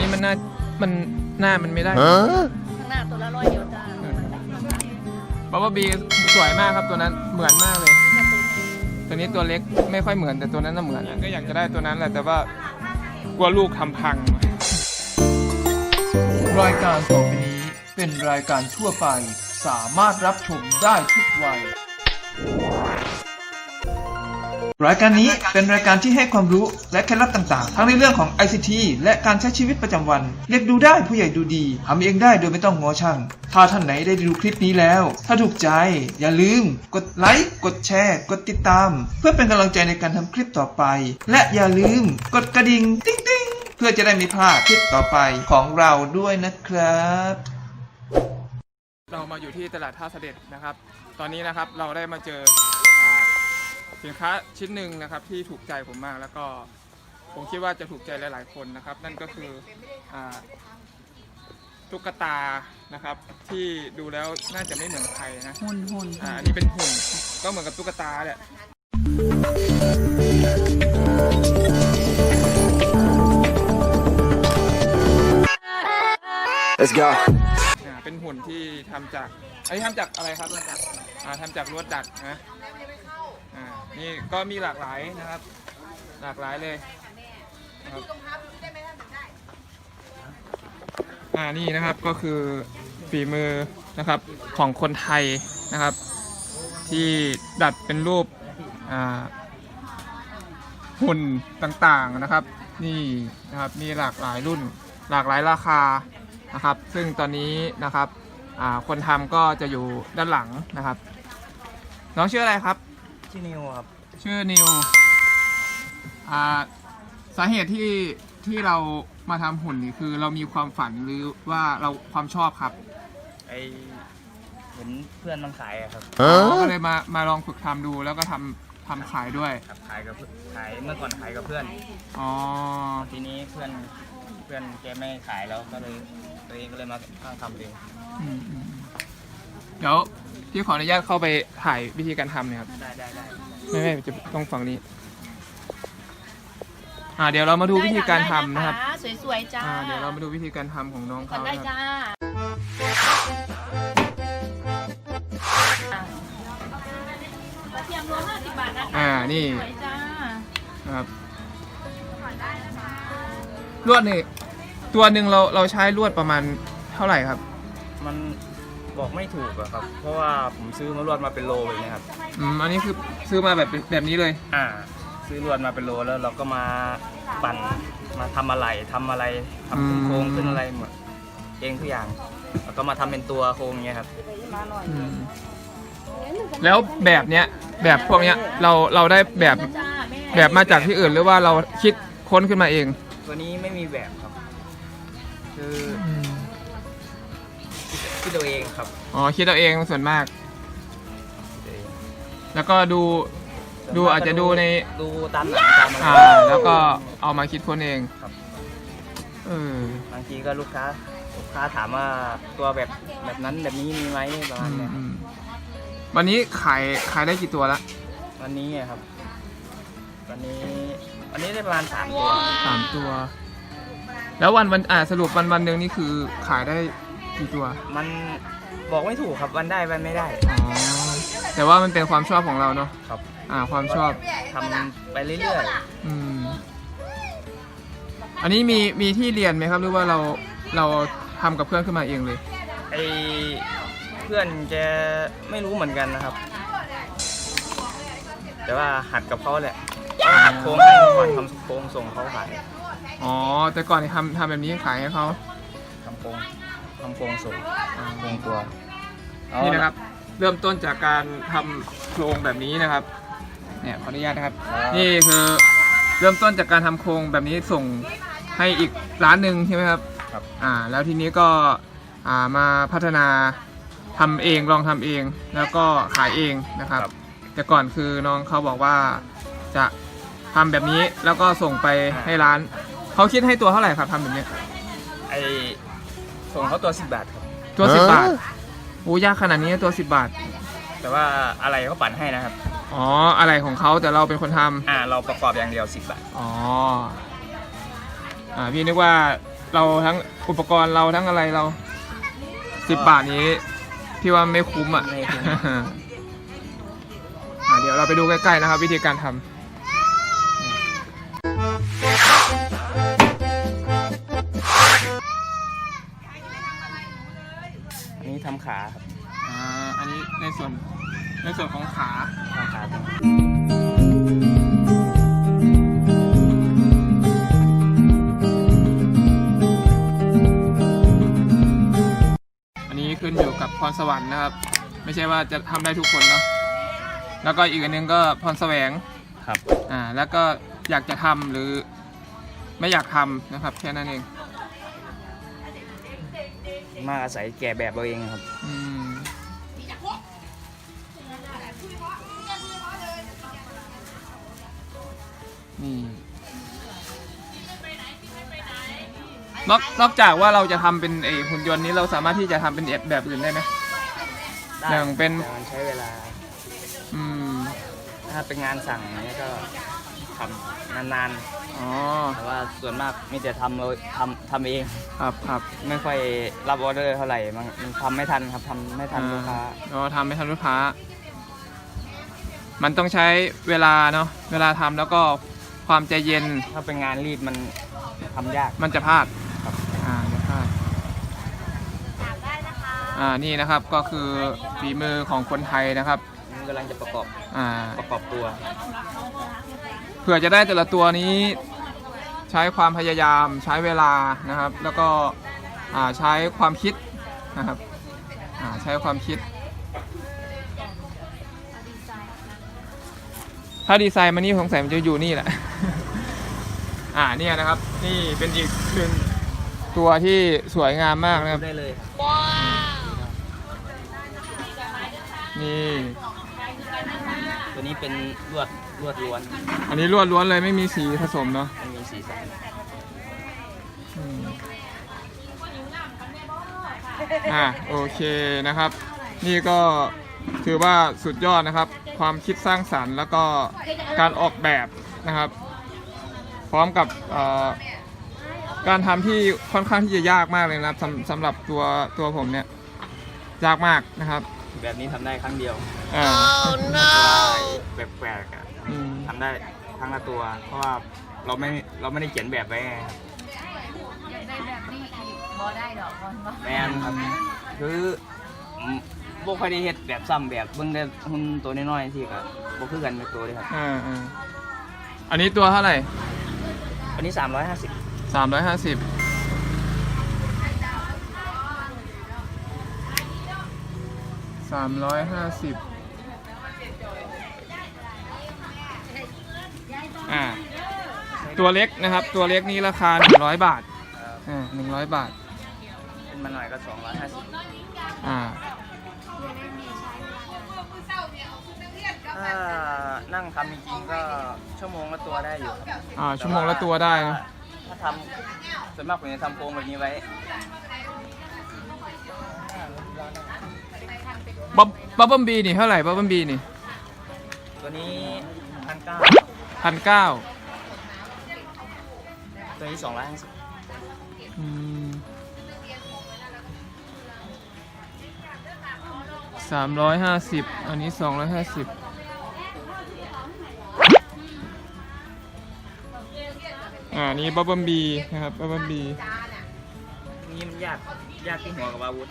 นี้มันน่ามันหน้ามันไม่ได้ข้างหน้าตัวละร้อยเดียวจ้าบับเบิ้ลบีสวยมากครับตัวนั้นเหมือนมากเลย ตัวนี้ตัวเล็กไม่ค่อยเหมือนแต่ตัวนั้นน่ะเหมือนก็อยากจะได้ตัวนั้นแหละแต่ว่ากลัวลูกทำพัง รายการต่อไปนี้เป็นรายการทั่วไป สามารถรับชมได้ทุกวัย รายการนี้เป็นรายการที่ให้ความรู้และเคล็ดลับต่างๆ ทั้งในเรื่องของ ICT และการใช้ชีวิตประจำวันเด็กดูได้ผู้ใหญ่ดูดีทำเองได้โดยไม่ต้องงอช่าง ถ้าท่านไหนได้ดูคลิปนี้แล้ว ถ้าถูกใจ อย่าลืม กดไลค์กดแชร์ กดติดตาม เพื่อเป็นกำลังใจในการทำคลิปต่อไป และอย่าลืม กดกระดิ่งติ๊งติ๊งเพื่อจะได้ไม่พลาดคลิปต่อไปของเราด้วยนะครับ เรามาอยู่ที่ตลาดท่าเสด็จนะครับ ตอนนี้นะครับเราได้มาเจออ สินค้าชิ้นหนึ่งนะครับที่ถูกใจผมมากแล้วก็ผมคิดว่าจะถูกใจหลาย ๆ คนนะครับ นั่นก็คืออาตุ๊กตานะครับที่ดูแล้วน่าจะไม่เหมือนใครนะหุ่นหุ่นอ่าอันนี้เป็นหุ่นก็เหมือนกับตุ๊กตาแหละ Let's go. อ่าเป็นหุ่นที่ทำจากอันนี้ทำจากอะไรครับอ่าทำจากลวดดัดนะอ่า นี่ก็มีหลากหลายนะครับ หลากหลายเลยนะครับอ่านี่นะครับก็คือฝีมือนะครับของคนไทยนะครับ ที่ดัดเป็นรูปอ่าหุ่นต่างๆนะครับ นี่นะครับมีหลากหลายรุ่น หลากหลายราคานะครับ ซึ่งตอนนี้นะครับคนทำก็จะอยู่ด้านหลังนะครับ น้องชื่ออะไรครับ ชื่อนิวครับ ชื่อนิวอ่าสาเหตุที่ที่เรามาทำหุ่นนี่คือเรามีความฝันหรือว่าเราความชอบครับไอเห็นเพื่อนมันขายอะครับอ๋อก็เลยมามาลองฝึกทำดูแล้วก็ทำทำขายด้วย ครับขายกับเพื่อนขายเมื่อก่อนขายกับเพื่อน อ๋อ ทีนี้เพื่อนเพื่อนแกไม่ขายแล้วก็เลยตัวเองก็เลยมาตั้งทำเองอืมอืมเดี๋ยว พี่ขออนุญาตเข้าไปถ่ายวิธีการทำเนี่ยครับ ได้ได้ได้ไม่ไม่จะต้องฝั่งนี้ อ่าเดี๋ยวเรามาดูวิธีการทำนะครับสวยๆจ้าอ่าเดี๋ยวเรามาดูวิธีการทำของน้องก่อเขานได้นะครับจ้าอะกระเทียมรวม50บาทนะคะอ่านี่สวยจ้านะครับลวดนี่ตัวหนึ่งเราเราใช้ลวดประมาณเท่าไหร่ครับ มัน บอกไม่ถูกอะครับ เพราะว่าผมซื้อมารวดมาเป็นโลเลยนะครับ อืมอันนี้คือซื้อมาแบบเป็นแบบนี้เลย อ่า ซื้อลวดมาเป็นโลแล้วเราก็มาปั่นมาทำอะไรทำอะไรทำขึ้นโครงขึ้นอะไรหมดเองทุกอย่าง แล้วก็มาทำเป็นตัวโครงอย่างเงี้ยครับ อืมแล้วแบบเนี้ยแบบพวกเนี้ยเราเราได้แบบจ้าแม่แบบมาจากที่อื่นหรือว่าเราคิดค้นขึ้นมาเอง ตัวนี้ไม่มีแบบครับ คือ คิดตัวเองครับอ๋อคิดเอาเองส่วนมากคิดเอาเองแล้วก็ดูดูอาจจะดูใน ดูตามหนังตามอะไรอ่าแล้วก็เอามาคิดค้นเองครับเออบางทีก็ลูกค้าลูกค้าถามว่าตัวแบบแบบนั้นแบบนี้มีไหมประมาณอืมเนี้ยอืมวันนี้ขายขายได้กี่ตัวละวันนี้อะครับ วันนี้วันนี้ได้ประมาณสามตัวสามตัว แล้ววันวันอ่าสรุปวันวันหนึ่งนี่คือขายได้ กี่ตัว มันบอกไม่ถูกครับวันได้วันไม่ได้อ๋อ แต่ว่ามันเป็นความชอบของเราเนาะ ครับอ่า ความชอบ ทำไปเรื่อยอืม อันนี้มีมีที่เรียนไหมครับ หรือว่าเราเราทำกับเพื่อนขึ้นมาเองเลย ๆไอเพื่อนแกไม่รู้เหมือนกันนะครับ แต่ว่าหัดกับเขาแหละเขาหัดโค้งให้เขาก่อนทำโค้งส่งเขาขายอ๋อ แต่ก่อนเนี่ยทำทำแบบนี้ขายให้เขาทำโค้ง ทำโค้งส่งโค้งตัวนี่นะครับ เริ่มต้นจากการทำโครงแบบนี้นะครับ เนี่ยขออนุญาตนะครับนี่คือเริ่มต้นจากการทำโครงแบบนี้ส่งให้อีกร้านหนึ่งใช่ไหมครับครับ อ่า แล้วทีนี้ก็อ่ามาพัฒนาทำเองลองทำเอง แล้วก็ขายเองนะครับแต่ก่อนคือน้องเขาบอกว่าจะทำแบบนี้แล้วก็ส่งไปให้ร้านเขาคิดให้ตัวเท่าไหร่ครับทำแบบเนี้ยไอ ส่งเขาตัวสิบบาทครับ ตัวสิบบาทโอ้ยากขนาดนี้ตัวสิบบาท แต่ว่าอะไรเขาปั่นให้นะครับ อ๋อ อะไรของเขาแต่เราเป็นคนทำอ่า เราประกอบอย่างเดียวสิบบาท อ๋อ อ่า พี่นึกว่าเราทั้งอุปกรณ์เราทั้งอะไรเราสิบบาทนี้ พี่ว่าไม่คุ้มอะไม่คุ้ม อะเดี๋ยวเราไปดูใกล้ๆนะครับ วิธีการทำ ขาครับอ่าอันนี้ในส่วนในส่วนของขาทำขาตรงอันนี้ขึ้นอยู่กับพรสวรรค์นะครับ ไม่ใช่ว่าจะทำได้ทุกคนเนาะแล้วก็อีกอันหนึงก็พรแสวง ครับ อ่าแล้วก็อยากจะทำหรือไม่อยากทำนะครับ แค่นั้นเอง มากอาศัยแก่แบบเราเองครับ อืมนี่นอกนอกจากว่าเราจะทำเป็นไอหุ่นยนต์นี้เราสามารถที่จะทำเป็นแบบอื่นได้ไหม ได้อย่างเป็น แต่มันใช้เวลา อืม ถ้าเป็นงานสั่งอย่างนี้ก็ทำนาน อ๋อๆแต่ว่าส่วนมากมีแต่ทำเราทำทำเอง ครับครับไม่ค่อยรับออเดอร์เท่าไหร่มันมันทำไม่ทันครับทำไม่ทันลูกค้าเราทำไม่ทันลูกค้า มันต้องใช้เวลาเนาะเวลาทำแล้วก็ความใจเย็นถ้าเป็นงานรีบมันทำยาก มันจะพลาดครับอ่าจะพลาดอ่านี่นะครับก็คือฝีมือของคนไทยนะครับนี่กำลังจะประกอบอ่าประกอบตัวเผื่อจะได้แต่ละตัวนี้ใช้ความพยายามใช้เวลานะครับ แล้วก็อ่าใช้ความคิดนะครับอ่าใช้ความคิด ถ้าดีไซน์มานี่สงสัยมันจะอยู่นี่แหละอ่าเนี่ยนะครับ นี่เป็นอีกหนึ่งตัวที่สวยงามมากนะครับได้เลยนี่ตัวนี้เป็นลวด ลวดล้วนอันนี้ลวดล้วนเลยไม่มีสีผสมเนาะไม่มีสีสันอืมอ่าโอเคนะครับ นี่ก็ถือว่าสุดยอดนะครับ ความคิดสร้างสรรค์ แล้วก็การออกแบบนะครับ พร้อมกับเอ่อการทำที่ค่อนข้างที่จะยากมากเลยนะครับสำสำหรับตัวตัวผมเนี่ยยากมากนะครับแบบนี้ทำได้ครั้งเดียวอ่าแปลกๆอะ อืมทำได้ครั้งละตัว เพราะว่าเราไม่เราไม่ได้เขียนแบบไว้ไงครับอยากได้แบบนี้อีกบอได้ดอกบอลบอแมนครับคืออืมบ่ค่อยได้เฮ็ดแบบซ้ำแบบเบิ่งได้หุ่นตัวน้อยๆที่ก็บ่คือกันเป็นตัวเลยครับอ่าอ่าอันนี้ตัวเท่าไหร่อันนี้ 350 สามร้อยห้าสิบสามร้อยห้าสิบ อ่าตัวเล็กนะครับ ตัวเล็กนี้ราคาหนึ่งร้อยบาทอ่าหนึ่งร้อยบาท ขึ้นมาหน่อยก็250อ่า ถ้านั่งทำจริงๆก็ชั่วโมงละตัวได้อยู่ครับอ่า ชั่วโมงละตัวได้นะ ถ้าทำส่วนมากผมจะทำโครงแบบนี้ไว้บับบับเบิ้ลบีนี่เท่าไหร่บับเบิ้ลบีนี่ ตัวนี้พันเก้า พันเก้าตัวนี้250สามร้อยห้าสิบอันนี้สองร้อยห้าสิบอ่านี่บับเบิ้ลบีนะครับบับเบิ้ลบีนี่มันยากยากที่หัวกับอาวุธ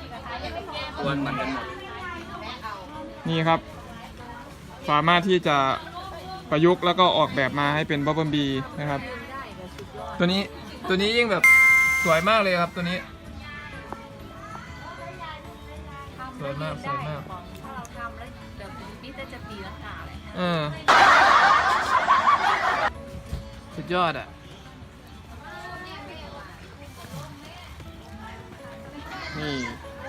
ควรเหมือนกันหมดนี่ครับ สามารถที่จะ ประยุกต์แล้วก็ออกแบบมาให้เป็นบับเบิ้ลบีนะครับ ตัวนี้ตัวนี้ยิ่งแบบสวยมากเลยครับตัวนี้ สวยมากสวยมาก ถ้าเราทำแล้วเดี๋ยวพี่จะจะตีลังกาเลยเออสุดยอดอะ นี่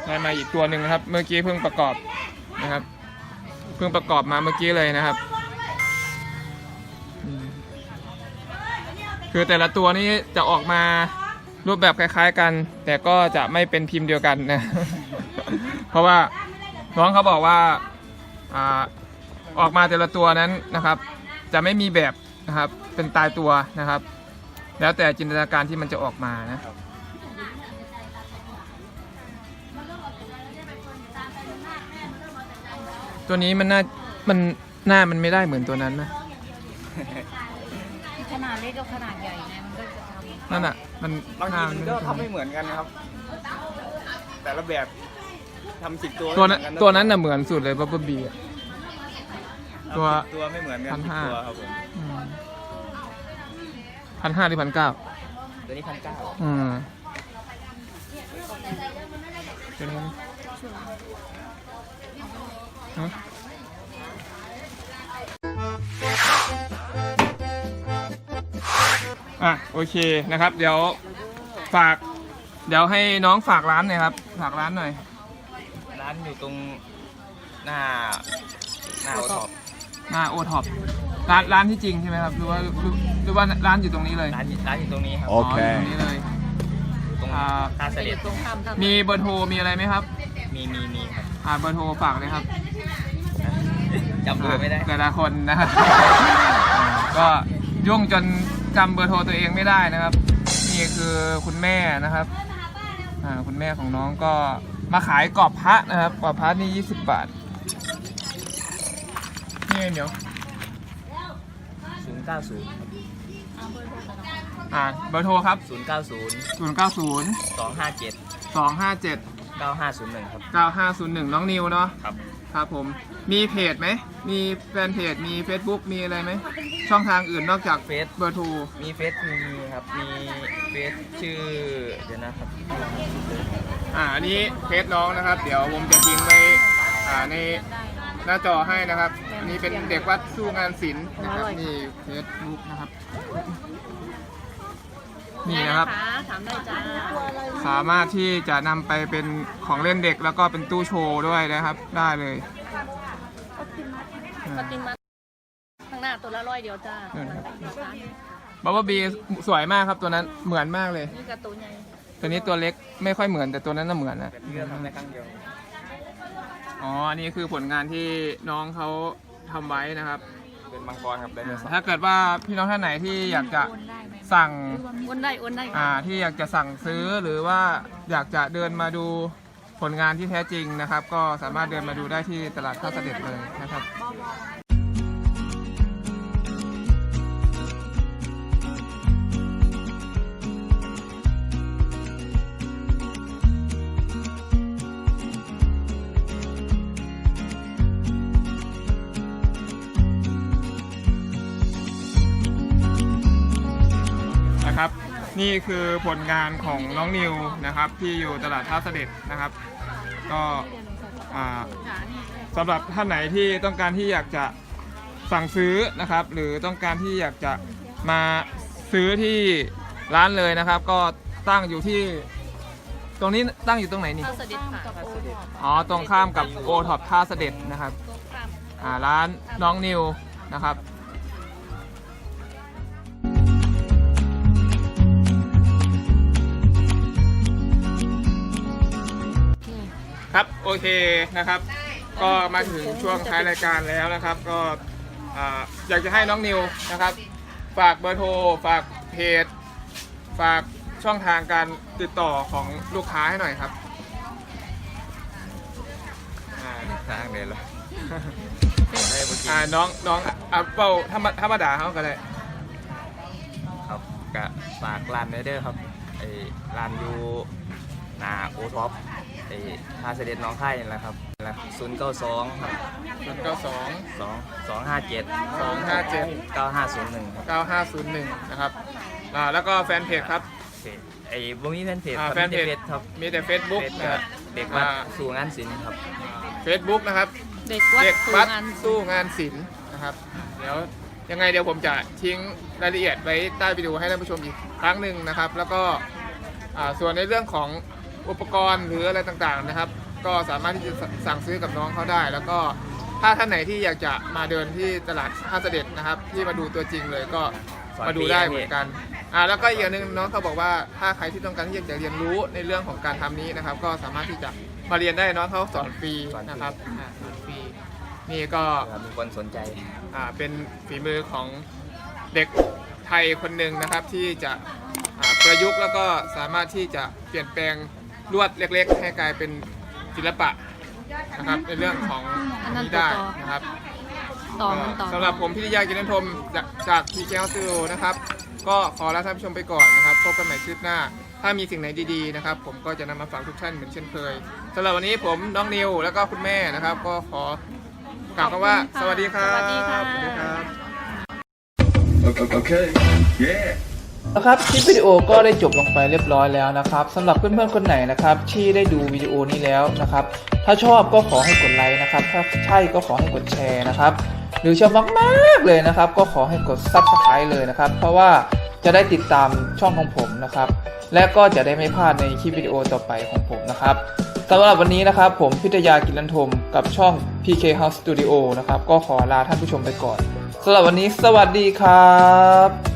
ได้มาอีกตัวหนึ่งนะครับ เมื่อกี้เพิ่งประกอบนะครับ เพิ่งประกอบมาเมื่อกี้เลยนะครับ คือแต่ละตัวนี้จะออกมารูปแบบคล้ายๆกัน แต่ก็จะไม่เป็นพิมพ์เดียวกันนะ เพราะว่าน้องเขาบอกว่าอ่าออกมาแต่ละตัวนั้นนะครับ จะไม่มีแบบนะครับเป็นตายตัวนะครับ แล้วแต่จินตนาการที่มันจะออกมานะตัวนี้มันหน้ามันหน้ามันไม่ได้เหมือนตัวนั้นนะ กกับขนาดใหญ่ไงมันก็จะทำนั่นอะ มันบางหทีน้ามันไม่ก็ได้ทำไม่เหมือนกันนะครับ แต่ละแบบทำสิบตัวตัวนั้นไม่เหมือกัตัวนั้นน่ะเหมือนสุดเลยบับเบิ้ลบีอะตัว ทำสิบตัวไม่เหมือนกันพันสิบห้าตัวครับผมพันห้าหรือพันเก้าตัวนี้พันเก้าอืมเป็นไงฮะ อะโอเคนะครับ เดี๋ยวฝาก เดี๋ยวให้น้องฝากร้านหน่อยครับ ฝากร้านหน่อย ร้านอยู่ตรงหน้าหน้าโอท็อปหน้าโอท็อปร้านร้านที่จริงใช่ไหมครับหรือว่าหรือหรือว่าร้านอยู่ตรงนี้เลยร้านร้านอยู่ตรงนี้ครับอ๋ออยู่ตรงนี้เลย ตรงอ่า ท่าเสด็จตรงข้ามทางมีเบอร์โทรมีอะไรไหมครับ มีมีมีครับอ่าเบอร์โทรฝากเลยครับจำเบอร์ไม่ได้ แต่ละคนนะครับ ก็ยุ่งจน จำเบอร์โทรตัวเองไม่ได้นะครับ นี่คือคุณแม่นะครับคุณแม่ของน้องก็มาขายกรอบพระนะครับกรอบพระนี่20 บาท นี่เดี๋ยวศูนย์เก้าศูนย์อ่าเบอร์โทรครับศูนย์เก้าศูนย์ศูนย์เก้าศูนย์สองห้าเจ็ดสองห้าเจ็ด 9501 ครับ 9501 น้องนิวเนาะครับ ครับผมมีเพจไหม มีแฟนเพจมี Facebook มีอะไรไหม ช่องทางอื่นนอกจากเฟซ เบอร์โทรมีเฟซมีครับ มีเฟซชื่อ เดี๋ยวนะครับ อ่าอันนี้เฟจน้องนะครับ เดี๋ยวผมจะทิ้งไว้อ่าในหน้าจอให้นะครับ อันนี้เป็นเด็กวัดสู้งานศิลป์นะครับมีเฟซบุ๊กนะครับ นี่นะครับ ถามได้จ้าสามารถที่จะนำไปเป็นของเล่นเด็กแล้วก็เป็นตู้โชว์ด้วยนะครับ ได้เลยปฏิมาข้างหน้าตัวละร้อยเดียวจ้าอืมครับบับเบิ้ลบีสวยมากครับตัวนั้นเหมือนมากเลย นี่กับตัวใหญ่ตัวนี้ตัวเล็กไม่ค่อยเหมือนแต่ตัวนั้นน่ะเหมือนนะเป็นเรื่องทำในครั้งเดียวอ๋ออันนี้คือผลงานที่น้องเขาทำไว้นะครับ เป็นมังกรครับไดโนเสาร์ถ้าเกิดว่าพี่น้องท่านไหนที่อยากจะ สั่งโอนได้โอนได้อ่าที่อยากจะสั่งซื้อหรือว่าอยากจะเดินมาดูผลงานที่แท้จริงนะครับ ก็สามารถเดินมาดูได้ที่ตลาดข้าวเสด็จเลยนะครับ นะครับ นี่คือผลงานของน้องนิวนะครับ ที่อยู่ตลาดท่าเสด็จนะครับ ก็อ่าสำหรับท่านไหนที่ต้องการที่อยากจะสั่งซื้อนะครับ หรือต้องการที่อยากจะมาซื้อที่ร้านเลยนะครับ ก็ตั้งอยู่ที่ ตรงนี้ตั้งอยู่ตรงไหนนี่ข้าวเสด็จค่ะอ๋อตรงข้ามกับโอท็อปท่าเสด็จนะครับตรงข้ามอ่าร้านน้องนิวนะครับ โอเคนะครับ ก็มาถึงช่วงท้ายรายการแล้วนะครับ ก็อ่าอยากจะให้น้องนิวนะครับ ฝากเบอร์โทร ฝากเพจ ฝากช่องทางการติดต่อของลูกค้าให้หน่อยครับอ่าทางเดินเลยได้บุกิอ่าน้องน้องอัปเปิลธรรมธรรมดาเขาก็ได้ครับกะฝากร้านไนเดอร์ครับไอ้ร้านอยู่หน้าโอท็อป ไอ้ท่าเสด็จหน้องไข่นี่แหละครับแล้วศูนย์เก้าสองครับศูนย์เก้าสองสองสองห้าเจ็ดสองห้าเจ็ดเก้าห้าศูนย์หนึ่งครับเก้าห้าศูนย์หนึ่งนะครับอ่าแล้วก็แฟนเพจครับ เพจไอ้บุมีแฟนเพจอ่าครับแฟนเพจ มีแต่ครับมีแต่ Facebook เฟซนะคครัรับ บเด็กวัดอ่า สู่งานศิลป์ครับ เฟซบุ๊กนะครับ เด็กวัดเด็กสู่วัดงานสู้งานศิลป์นะครับ เดี๋ยวยังไงเดี๋ยวผมจะทิ้งรายละเอียดไว้ใต้วิดีโอให้ท่านผู้ชมอีกครั้งหนึ่งนะครับ แล้วก็อ่าส่วนในเรื่องของ อุปกรณ์หรืออะไรต่างๆนะครับ ก็สามารถที่จะสั่งซื้อกับน้องเขาได้ แล้วก็ถ้าท่านไหนที่อยากจะมาเดินที่ตลาดท่าเสด็จนะครับ ที่มาดูตัวจริงเลยก็มาดูได้เหมือนกันอ่าแล้วก็อีกอย่างหนึ่งน้องเขาบอกว่าถ้าใครที่ต้องการที่อยากจะเรียนรู้ในเรื่องของการทำนี้นะครับ ก็สามารถที่จะมาเรียนได้น้องเขาสอนฟรีนะครับอ่าสอนฟรีนี่ก็มีคนสนใจอ่าเป็นฝีมือของเด็กไทยคนหนึ่งนะครับที่จะประยุกต์แล้วก็สามารถที่จะเปลี่ยนแปลง ลวดเล็กๆ ให้กลายเป็นศิลปะนะครับในเรื่องของอันนั้นนี้ได้ต่อ นะครับต่อมันต่อ สำหรับผมพิทยากินนันทมจากจากพีเคสตูดิโอนะครับ ก็ขอลาท่านผู้ชมไปก่อนนะครับพบกันใหม่คลิปหน้า ถ้ามีสิ่งไหนดีๆนะครับ ผมก็จะนำมาฝากทุกท่านเหมือนเช่นเคยสำหรับวันนี้ผมน้องนิวแล้วก็คุณแม่นะครับ ก็ขอกล่าวคำว่าสวัสดีครับ สวัสดีค่ะสวัสดีครับ Okay. Yeah. นะครับคลิปวิดีโอก็ได้จบลงไปเรียบร้อยแล้วนะครับสำหรับเพื่อนๆคนไหนนะครับที่ได้ดูวิดีโอนี้แล้วนะครับ ถ้าชอบก็ขอให้กดไลค์นะครับ ถ้าใช่ก็ขอให้กดแชร์นะครับ หรือชอบมากๆเลยนะครับ ก็ขอให้กด Subscribe เลยนะครับ เพราะว่าจะได้ติดตามช่องของผมนะครับ และก็จะได้ไม่พลาดในคลิปวิดีโอต่อไปของผมนะครับสำหรับวันนี้นะครับ ผมพิทยากิรันทมกับช่อง PK House Studio นะครับ ก็ขอลาท่านผู้ชมไปก่อนสำหรับวันนี้สวัสดีครับ